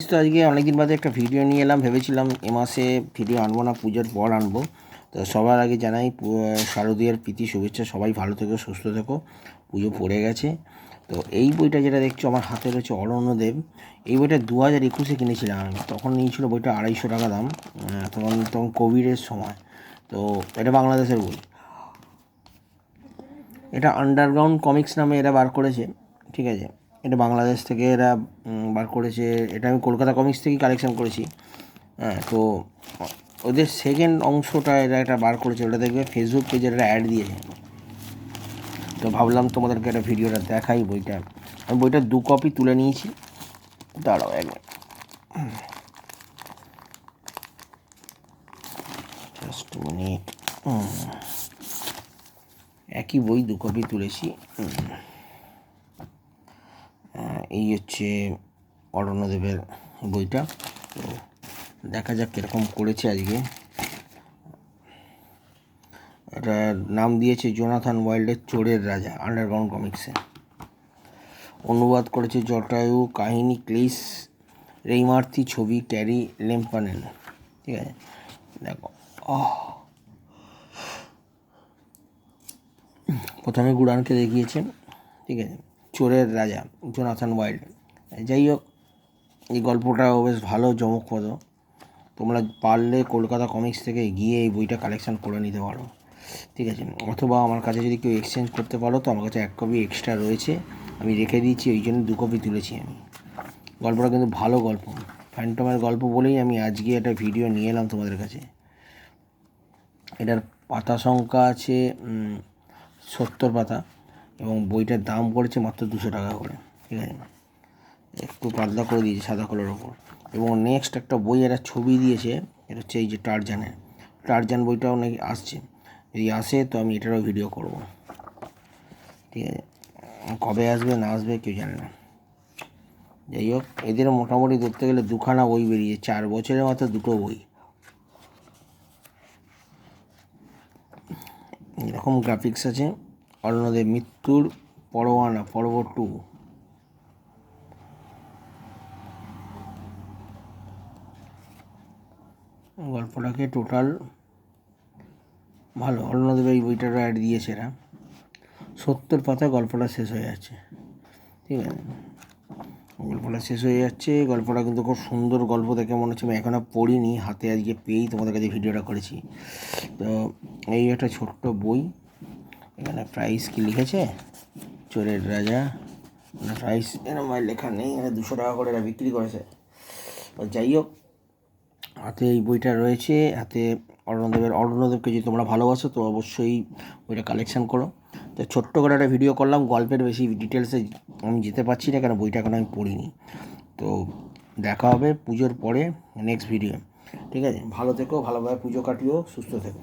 তো আজকে অনেকদিন বাদে একটা ভিডিও নিয়ে এলাম। ভেবেছিলাম এ মাসে ভিডিও আনব না, পুজোর পর আনব। তো সবার আগে জানাই শারদীয়ার প্রীতি, শুভেচ্ছা, সবাই ভালো থেকো, সুস্থ থেকো। পুজো পড়ে গেছে। তো এই বইটা যেটা দেখছ, আমার হাতে রয়েছে অরণ্যদেব। এই বইটা দু হাজার একুশে কিনেছিলাম আমি। তখন নিয়েছিল বইটা আড়াইশো টাকা দাম তখন তখন কোভিডের সময়। তো এটা বাংলাদেশের বই। এটা আন্ডারগ্রাউন্ড কমিক্স নামে এরা বার করেছে, ঠিক আছে? এটা বাংলাদেশ থেকে এরা বার করেছে। এটা আমি কলকাতা কমিক্স থেকেই কালেকশন করেছি। হ্যাঁ তো ওদের সেকেন্ড অংশটা এরা একটা বার করেছে। ওটা দেখবে ফেসবুক পেজে একটা অ্যাড দিয়েছে। তো ভাবলাম তোমাদেরকে একটা ভিডিওটা দেখাই বইটা। আমি বইটা দু কপি তুলে নিয়েছি। দাঁড়াও এক জাস্ট মিনিট একই বই দু কপি তুলেছি। এই হচ্ছে অরণ্যদেবের বইটা। তো দেখা যাক কীরকম করেছে আজকে। এটা নাম দিয়েছে জোনাথান ওয়াইল্ডের চোরের রাজা আন্ডারগ্রাউন্ড কমিক্সে অনুবাদ করেছে জটায়ু কাহিনী ক্লিস, রেইমার্থি ছবি, ক্যারি লেম্পানেল। ঠিক আছে? দেখো প্রথমে গুড়ানকে দেখিয়েছেন, ঠিক আছে? চোরের রাজা, জোনাথন ওয়াইল্ড। যাই হোক, এই গল্পটাও বেশ ভালো জমকপদ তোমরা পারলে কলকাতা কমিক্স থেকে গিয়ে এই বইটা কালেকশন করে নিতে পারো। ঠিক আছে? অথবা আমার কাছে যদি কেউ এক্সচেঞ্জ করতে পারো, তো আমার কাছে এক কপি এক্সট্রা রয়েছে। আমি রেখে দিয়েছি, ওই জন্য দু কপি তুলেছি আমি। গল্পটা কিন্তু ভালো গল্প। ফ্যান্টমের গল্প বলেই আমি আজকে একটা ভিডিও নিয়ে এলাম তোমাদের কাছে। এটার পাতা সংখ্যা আছে সত্তর পাতা। এবং বইটার দাম পড়েছে মাত্র দুশো টাকা করে, ঠিক আছে? একটু পাতলা করে দিয়েছে সাদা কালোর ওপর এবং নেক্সট একটা বই একটা ছবি দিয়েছে, এটা হচ্ছে এই যে টারজানের টারজান বইটাও নাকি আসছে। যদি আসে, তো আমি এটারও ভিডিও করব। ঠিক আছে? কবে আসবে, না আসবে, কেউ জানে না। যাই হোক, এদের মোটামুটি ধরতে গেলে দুখানা বই বেরিয়ে চার বছরের মাত্র দুটো বই। এরকম গ্রাফিক্স আছে। অরণ্যদেব মৃত্যুর পরোয়ানা পর্ব টু। গল্পটাকে টোটাল ভালো। অরণ্যদেব এই বইটা অ্যাড দিয়েছে এরা সত্তর পাতায় গল্পটা শেষ হয়ে যাচ্ছে। ঠিক আছে? গল্পটা শেষ হয়ে যাচ্ছে। গল্পটা কিন্তু খুব সুন্দর গল্প দেখে মনে হচ্ছে। আমি এখনও পড়িনি। হাতে আজকে পেয়েই তোমাদের কাছে ভিডিওটা করেছি। তো এই একটা ছোট্ট বই। এখানে প্রাইস কি লিখেছে? চোরের রাজা। না প্রাইস এরকম লেখা নেই, এখানে দুশো টাকা করে এরা বিক্রি করেছে। যাই হোক, হাতে এই বইটা রয়েছে, হাতে অরণ্যদেবের অরণ্যদেবকে যদি তোমরা ভালোবাসো, তো অবশ্যই বইটা কালেকশন করো। তো ছোট্ট করে একটা ভিডিও করলাম, গল্পের বেশি ডিটেলসে আমি যেতে পারছি না কারণ বইটা এখন আমি পড়িনি। তো দেখা হবে পুজোর পরে নেক্সট ভিডিও ঠিক আছে? ভালো থেকো, ভালোভাবে পুজো কাটিও, সুস্থ থেকো।